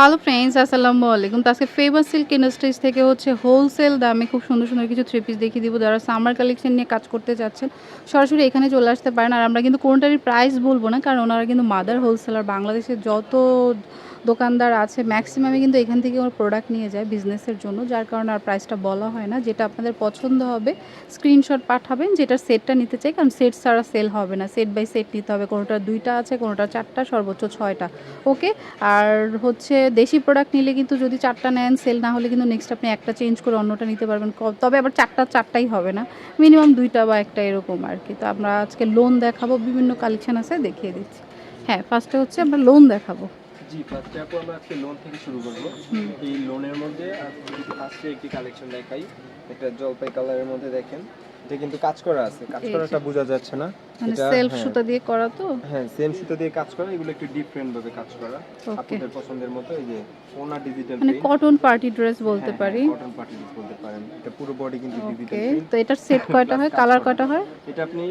Hello friends আসসালামু আলাইকুম তো আজকে ফেমাস সিল্ক ইন্ডাস্ট্রিজ থেকে হচ্ছে হোলসেল দামে খুব সুন্দর সুন্দর কিছু থ্রি পিস দেখিয়ে দিব। যারা সামার কালেকশন নিয়ে কাজ করতে চাচ্ছেন সরাসরি এখানে চলে আসতে পারেন। আর আমরা কিন্তু কোনটারই প্রাইস বলব না, কারণ ওনারা কিন্তু মাদার হোলসেলার বাংলাদেশের যত দোকানদার আছে ম্যাক্সিমামে কিন্তু এখান থেকে ওর প্রোডাক্ট নিয়ে যায় বিজনেসের জন্য, যার কারণে আর প্রাইসটা বলা হয় না। যেটা আপনাদের পছন্দ হবে স্ক্রিনশট পাঠাবেন, যেটা সেটটা নিতে চাই, কারণ সেট ছাড়া সেল হবে না। সেট বাই সেট নিতে হবে, কোনোটা দুইটা আছে, কোনোটা চারটা, সর্বোচ্চ ছয়টা। ওকে আর হচ্ছে দেশি প্রোডাক্ট নিলে কিন্তু যদি চারটা নেন সেল না হলে কিন্তু নেক্সট আপনি একটা চেঞ্জ করে অন্যটা নিতে পারবেন। তবে আবার চারটা, চারটাই হবে না। মিনিমাম দুইটা বা একটা এরকম আর কি। তো আমরা আজকে লোন দেখাবো, বিভিন্ন কালেকশন আছে, দেখিয়ে দিচ্ছি। হ্যাঁ ফার্স্টে হচ্ছে আমরা লোন দেখাবো। জি ফার্স্টে আপু আমরা আজকে লোন থেকে শুরু করব। এই লোনের মধ্যে ফার্স্টে একটি কালেকশন দেখাই একটা জলপাই কালারের মধ্যে দেখেন এটা কিন্তু কাজ করা আছে। কাজ করাটা বোঝা যাচ্ছে না। মানে এটা, সেলফ হ্যাঁ। সুতা দিয়ে করা তো? হ্যাঁ সেম সুতো দিয়ে কাজ করা এগুলো একটু ডিফারেন্ট ভাবে কাজ করা। আপনাদের পছন্দের মতো এই যে ওনা ডিজিটাল মানে কটন পার্টি ড্রেস বলতে পারি। কটন পার্টি বলতে পারেন। এটা পুরো বডি কিন্তু ডিজিটাল তো এটার সেট কয়টা হয়? কালার কয়টা হয়? এটা আপনি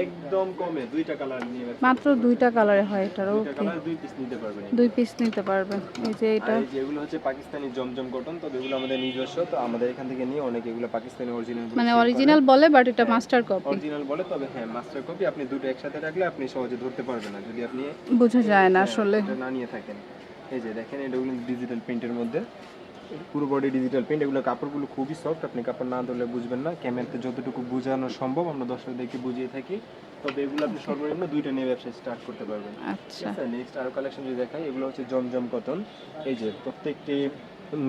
একদম কমে দুইটা কালার নিয়ে মাত্র দুইটা কালারে হয় এটার ওকে দুই পিস নিতে পারবেন দুই পিস নিতে পারবেন। এই যে এটা। যেগুলো হচ্ছে পাকিস্তানি জমজম কটন তবে এগুলো আমাদের নিজস্ব তো আমাদের এখান থেকে নিয়ে অনেক এগুলো পাকিস্তানি অরিজিনাল মানে অরিজিনাল বলে বাট এটা মাস্টার কপি অরিজিনাল বলে তবে হ্যাঁ মাস্টার কপি আপনি দুটো একসাথে রাখলে আপনি সহজে ধরতে পারবেন না যদি আপনি বোঝা যায় না হ্যাঁ, আসলে। না নিয়ে থাকেন। এই যে দেখেন এটা ডিজিটাল প্রিন্টের মধ্যে। পুরো বডি ডিজিটাল প্রিন্ট এগুলো কাপড়গুলো খুবই সফট আপনি কাপড় না ধরলে বুঝবেন না। ক্যামেরাতে যতটুকু বোঝানো সম্ভব আমরা দর্শকদেরকে বুঝিয়ে থাকি। তবে এগুলো আপনি সর্বনিম্ন দুইটা নিয়ে ব্যবসা স্টার্ট করতে পারবেন। আচ্ছা। নেক্সট আরও কালেকশন যদি দেখাই এগুলো হচ্ছে জমজম কটন এই যে প্রত্যেকটি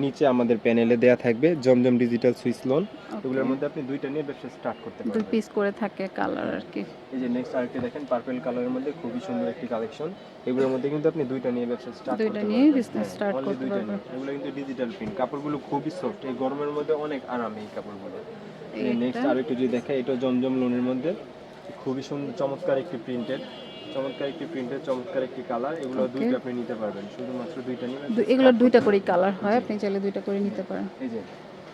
নিচে আমাদের প্যানেলে দেয়া থাকবে জমজম ডিজিটাল সুইচ লোন এগুলোর মধ্যে আপনি দুইটা নিয়ে ব্যবসা স্টার্ট করতে দুই পারবেন। পিস করে থাকে কালার আর কি। এই যে নেক্সট আরেকটি দেখেন পার্পল কালারের মধ্যে খুবই সুন্দর একটি কালেকশন এগুলোর মধ্যে কিন্তু আপনি দুইটা নিয়ে ব্যবসা স্টার্ট দুইটা করতে নিয়ে হ্যাঁ, start only করতে দুইটা পারবেন। এগুলো কিন্তু ডিজিটাল প্রিন্ট কাপড়গুলো খুবই সফট এই গরমের মধ্যে অনেক আরাম এই কাপড়গুলো। নেক্সট আরেকটু যদি দেখাই এটা জমজম লোনের মধ্যে। খুবই সুন্দর চমৎকার একটি প্রিন্টেড চমৎকার একটি প্রিন্টেড চমৎকার একটি কালার এগুলো. দুইটা আপনি নিতে পারবেন। শুধুমাত্র দুইটা নিয়ে দু- এগুলোর দুইটা করেই কালার হয় আপনি চাইলে দুইটা করে নিতে পারেন। এই যে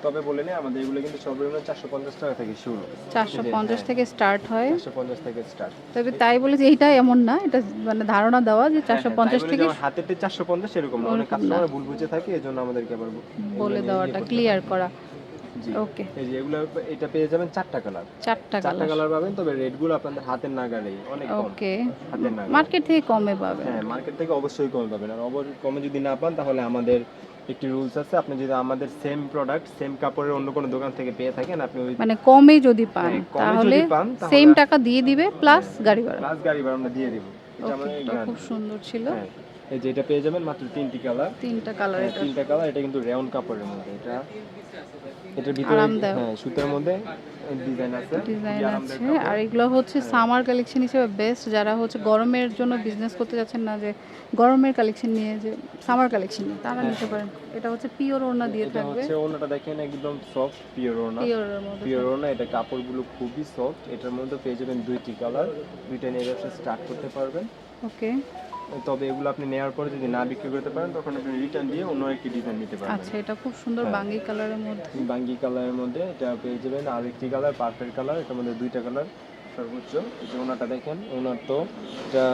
তবে বলে নেই আমাদের এগুলো কিন্তু সর্বনিম্ন চারশো পঞ্চাশ টাকা থেকে শুরু। চারশো পঞ্চাশ হ্যাঁ। থেকে স্টার্ট হয়। চারশো পঞ্চাশ থেকে স্টার্ট তবে তাই বলে যে এইটা এমন না এটা মানে ধারণা দেওয়া যে চারশো পঞ্চাশ থেকে হাতেতে চারশো পঞ্চাশ এরকম না। অনেক কাস্টমার ভুল বুঝে থাকে এই জন্য আমাদেরকে আবার বলে দেওয়াটা ক্লিয়ার করা হয়। ওকে এই যে এগুলো এটা পেয়ে যাবেন চারটা কালার চারটা চারটা কালার পাবেন তবে গুলো আপনাদের হাতের নাগালেই অনেক কম। ওকে হাতের নাগালে। মার্কেট থেকে কমে পাবে হ্যাঁ মার্কেট থেকে অবশ্যই কম পাবেন। আর অবশ্যই কমে যদি না পান তাহলে আমাদের একটি রুলস আছে। আপনি যদি আমাদের সেম প্রোডাক্ট সেম কাপড়ের অন্য কোনো দোকান থেকে পেয়ে থাকেন আপনি মানে কমে যদি পান হ্যাঁ, তাহলে সেম টাকা দিয়ে দিবে প্লাস গাড়ি ভাড়া। প্লাস গাড়ি ভাড়া আমরা দিয়ে দিব। এটা আমাদের খুব সুন্দর ছিল। হ্যাঁ এই যে এটা পেয়ে যাবেন মাত্র তিনটি কালার তিনটা কালার তিনটা কালার এটা কিন্তু রেয়ন কাপড়ের মধ্যে। এটা এটার ভিতরে হ্যাঁ সুতার মধ্যে ডিজাইন আছে। ডিজাইন আছে। আর এগুলো হচ্ছে সামার কালেকশন হিসেবে বেস্ট যারা হচ্ছে গরমের জন্য বিজনেস করতে যাচ্ছেন না যে গরমের কালেকশন নিয়ে যে সামার কালেকশন নিয়ে তারা নিতে পারেন। এটা হচ্ছে পিওর ওড়না দিয়ে হ্যাঁ। থাকবে। হচ্ছে ওনাটা দেখেন একদম সফট পিওর মধ্যে পিওর ওনা এটা কাপড়গুলো খুবই সফট এটার মধ্যে পেয়ে যাবেন দুইটি কালার দুইটা নিয়ে ব্যবসা স্টার্ট করতে পারবেন। ওকে তবে এগুলো আপনি নেওয়ার পরে যদি না বিক্রি করতে পারেন তখন আপনি রিটার্ন দিয়ে অন্য একটি ডিজাইন নিতে পারবেন। আচ্ছা এটা খুব সুন্দর হ্যাঁ। বাঙ্গি কালারের মধ্যে। বাঙ্গি কালারের মধ্যে এটা পেয়ে যাবেন আর একটি কালার পারফেক্ট কালার এটার মধ্যে দুইটা কালার সর্বোচ্চ। এই যে ওনাটা দেখেন ওনার তো এটা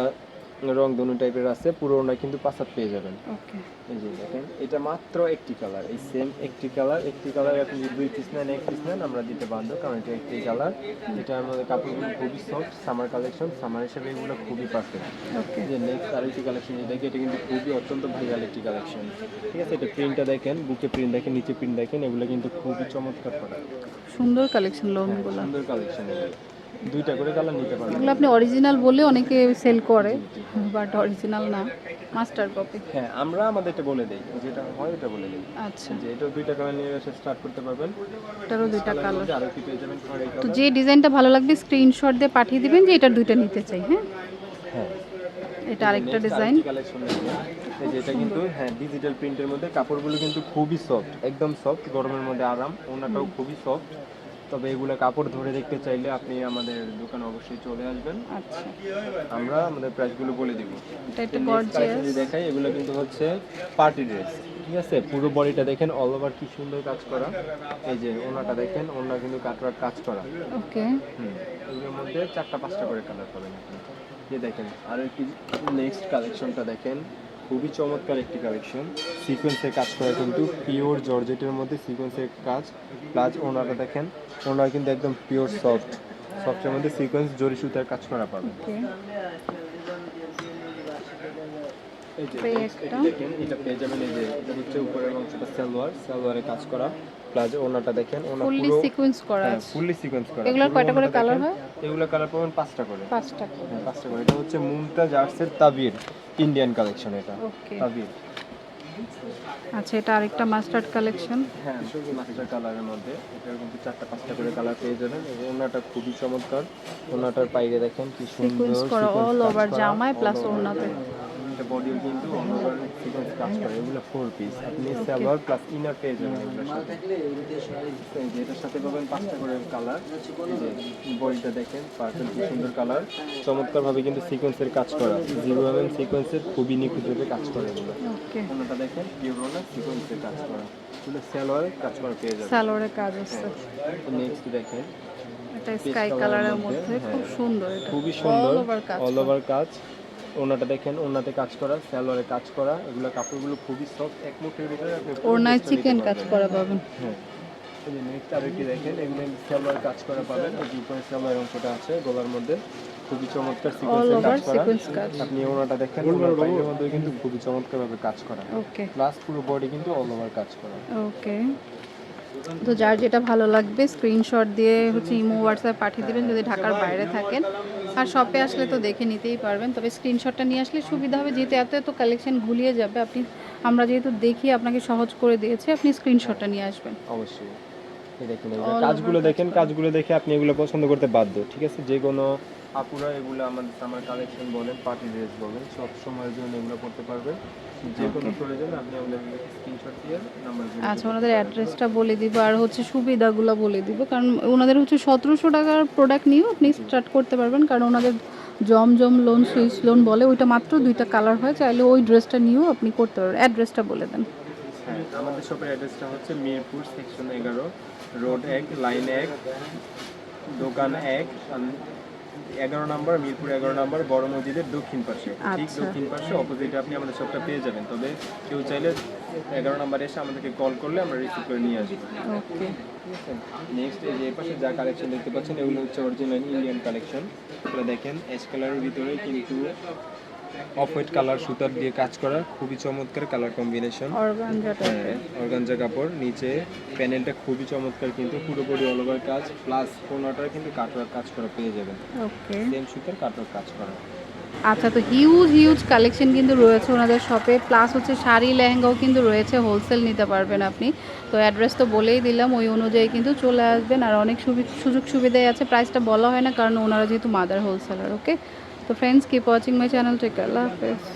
রং দনু টাইপের আছে পুরো ওনা কিন্তু পাঁচাত পেয়ে যাবেন। ওকে এই যে দেখেন এটা মাত্র একটি কালার এই সেম একটি কালার একটি কালার আপনি দুই পিস নেন এক পিস নেন আমরা দিতে বাধ্য কারণ এটা একটি কালার এটা আমাদের কাপড়গুলো খুবই সফট সামার কালেকশন সামার হিসেবে এগুলো খুবই পারফেক্ট ওকে যে নেক্সট আর একটি কালেকশন যেটা দেখি এটা কিন্তু খুবই অত্যন্ত ভাইরাল একটি কালেকশন ঠিক আছে এটা প্রিন্টটা দেখেন বুকে প্রিন্ট দেখেন নিচে প্রিন্ট দেখেন এগুলো কিন্তু খুবই চমৎকার প্রোডাক্ট সুন্দর কালেকশন লোনগুলো সুন্দর কালেকশন দুইটা করে কালার নিতে পারবেন এগুলো আপনি অরিজিনাল বলে অনেকে সেল করে বাট অরিজিনাল না মাস্টার কপি হ্যাঁ আমরা আমাদের এটা বলে দিই যেটা হয় এটা বলে দিই। আচ্ছা। যে এটা দুইটা কালার নিয়ে এসে স্টার্ট করতে পারবেন। এটারও দুইটা কালার আরও কি পেয়ে যাবেন তো যে ডিজাইনটা ভালো লাগবে স্ক্রিনশট দিয়ে পাঠিয়ে দিবেন যে এটার দুইটা নিতে চাই হ্যাঁ? হ্যাঁ। এটা আরেকটা ডিজাইন এই যে এটা কিন্তু হ্যাঁ ডিজিটাল প্রিন্টের মধ্যে কাপড়গুলো কিন্তু খুবই সফট একদম সফট গরমের মধ্যে আরাম ওনাটাও খুবই সফট তবে এগুলো কাপড় ধরে দেখতে চাইলে আপনি আমাদের দোকানে অবশ্যই চলে আসবেন। আচ্ছা। আমরা আমাদের প্রাইসগুলো বলে দিব। এটা একটা গর্জিয়াস যদি দেখাই এগুলো কিন্তু হচ্ছে পার্টি ড্রেস ঠিক আছে? পুরো বডিটা দেখেন অল ওভার কি সুন্দর কাজ করা। এই যে ওনাটা দেখেন ওনা কিন্তু কাটওয়ার কাজ করা। ওকে। হুম এগুলোর মধ্যে চারটা পাঁচটা করে কালার পাবেন আপনি। যে দেখেন আর একটি নেক্সট কালেকশনটা দেখেন। খুবই চমৎকার একটি কালেকশন। সিকোয়েন্সের কাজ করা কিন্তু পিওর জর্জেটের মধ্যে সিকোয়েন্সের কাজ। প্লাস ওনারা দেখেন, ওনারা কিন্তু একদম পিওর সফট। সফটের মধ্যে সিকোয়েন্স জরি সুতার কাজ করা পাবেন ওকে এই যে এই next একটা। এটা পেয়ে যাবেন এই যে হচ্ছে উপরের অংশটা সালোয়ার সালোয়ারে কাজ করা। প্লাস ওনাটা দেখেন ওনা ফুললি সিকোয়েন্স করা আছে। ফুললি সিকোয়েন্স করা। এগুলোর কয়টা করে কালার হয়? এগুলো কালার পাবেন পাঁচটা করে। পাঁচটা করে। হ্যাঁ পাঁচটা করে। এটা হচ্ছে মুমতাজ আর্টসের তাবির ইন্ডিয়ান কালেকশন এটা তাবির। আচ্ছা এটা আরেকটা মাস্টার্ড কালেকশন হ্যাঁ কালারের মধ্যে। এটার কিন্তু চারটা পাঁচটা করে কালার পেয়ে যাবেন। ওনাটা খুবই চমৎকার। ওনাটার বাইরে দেখেন কি সুন্দর সিকোয়েন্স করা অল ওভার জামায় প্লাস over। এটা বডিও কিন্তু সিকোয়েন্স কাজ করে এগুলো ফোর পিস আপনি সালোয়ার প্লাস ইনার পেয়ে যাবেন সাথে এটার সাথে পাবেন পাঁচটা করে কালার বডিটা দেখেন পার্পল কি সুন্দর কালার চমৎকার ভাবে কিন্তু সিকোয়েন্সের কাজ করা। জিরো এম সিকোয়েন্সের খুবই নিখুঁতভাবে কাজ করে এগুলো। ওনাটা দেখেন পিওর না সিকোয়েন্সের কাজ করা। এগুলো সালোয়ার কাজ করা পেয়ে যাবেন। সালোয়ারের কাজ আছে। নেক্সট দেখেন। এটা স্কাই কালারের মধ্যে খুব হ্যাঁ। সুন্দর এটা। খুবই সুন্দর অল অল ওভার কাজ। ওনাটা দেখেন ওনাতে কাজ করা সালোয়ারে কাজ করা এগুলো কাপড়গুলো খুবই সফট এক মুঠের ভিতরে আপনি টা চিকেন কাজ করা পাবেন। হ্যাঁ। এই যে নেক্সট আরেকটি দেখেন এগুলো সালোয়ার কাজ করা পাবেন। এই যে উপরে সালোয়ার অংশটা আছে গলার মধ্যে। খুবই চমৎকার অল কাজ করা। সিকোয়েন্স কাজ। আপনি ওনাটা দেখেন ওনার বাইরের মধ্যে কিন্তু খুবই চমৎকার ভাবে কাজ করা। ওকে। প্লাস পুরো বডি কিন্তু অল ওভার কাজ করা। ওকে। তো যার যেটা ভালো লাগবে স্ক্রিনশট দিয়ে হচ্ছে ইমো হোয়াটসঅ্যাপ পাঠিয়ে দেবেন। যদি ঢাকার বাইরে থাকেন আর শপে আসলে তো দেখে নিতেই পারবেন। তবে স্ক্রিনশটটা নিয়ে আসলে সুবিধা হবে যেহেতু এত এত কালেকশন গুলিয়ে যাবে আপনি আমরা যেহেতু দেখি আপনাকে সহজ করে দিয়েছে আপনি স্ক্রিনশটটা নিয়ে আসবেন। অবশ্যই। এই দেখেন এই যে কাজগুলো দেখেন কাজগুলো। দেখে আপনি এগুলো পছন্দ করতে বাধ্য ঠিক আছে? যে কোনো আপুরা এগুলো আমাদের আমার কালেকশন বলেন পার্টি ড্রেস বলেন সব সময়ের জন্য এগুলো করতে পারবেন। যে কোনো প্রয়োজনে আপনি আমাদের স্ক্রিনশট দিয়ে নাম্বার আচ্ছা ওনাদের অ্যাড্রেসটা বলে দিব আর হচ্ছে সুবিধাগুলো বলে দিব কারণ ওনাদের হচ্ছে সতেরোশো টাকার প্রোডাক্ট নিয়েও আপনি স্টার্ট করতে পারবেন কারণ ওনাদের জমজম লোন সুইস লোন বলে ওইটা মাত্র দুইটা কালার হয় চাইলে ওই ড্রেসটা নিয়েও আপনি করতে পারবেন। অ্যাড্রেসটা বলে দেন। হ্যাঁ আমাদের শপের অ্যাড্রেসটা হচ্ছে মিরপুর সেকশন এগারো রোড এক লাইন এক দোকান এক এগারো নাম্বার মিরপুর এগারো নাম্বার বড় মসজিদের দক্ষিণ পাশে। ঠিক আচ্ছা। দক্ষিণ পাশে অপোজিটে আপনি আমাদের সবটা পেয়ে যাবেন। তবে কেউ চাইলে এগারো নাম্বারে এসে আমাদেরকে কল করলে আমরা রিসিভ করে নিয়ে আসব। ওকে নেক্সট এই যে পাশে যা কালেকশন দেখতে পাচ্ছেন এগুলো হচ্ছে অরিজিনাল ইন্ডিয়ান কালেকশন এগুলো দেখেন এস কালারের ভিতরে কিন্তু অফ হোয়াইট কালার সুতার দিয়ে কাজ করা খুবই চমৎকার কালার কম্বিনেশন। অর্গানজা কাপড় নিচে প্যানেলটা খুবই চমৎকার কিন্তু পুরোপুরি অল ওভার কাজ প্লাস কোনাটার কিন্তু কাটওয়ার কাজ করা পেয়ে যাবেন। ওকে সেম সুতার কাটওয়ার্ক কাজ করা। আচ্ছা তো হিউজ হিউজ কালেকশন কিন্তু রয়েছে ওনাদের শপে প্লাস হচ্ছে শাড়ি লেহেঙ্গাও কিন্তু রয়েছে হোলসেল নিতে পারবেন আপনি। তো অ্যাড্রেস তো বলেই দিলাম ওই অনুযায়ী কিন্তু চলে আসবেন আর অনেক সুযোগ সুবিধাই আছে প্রাইসটা বলা হয় না কারণ ওনারা যেহেতু মাদার হোলসেলার ওকে তো friends keep watching my channel take আল্লাহ হাফেজ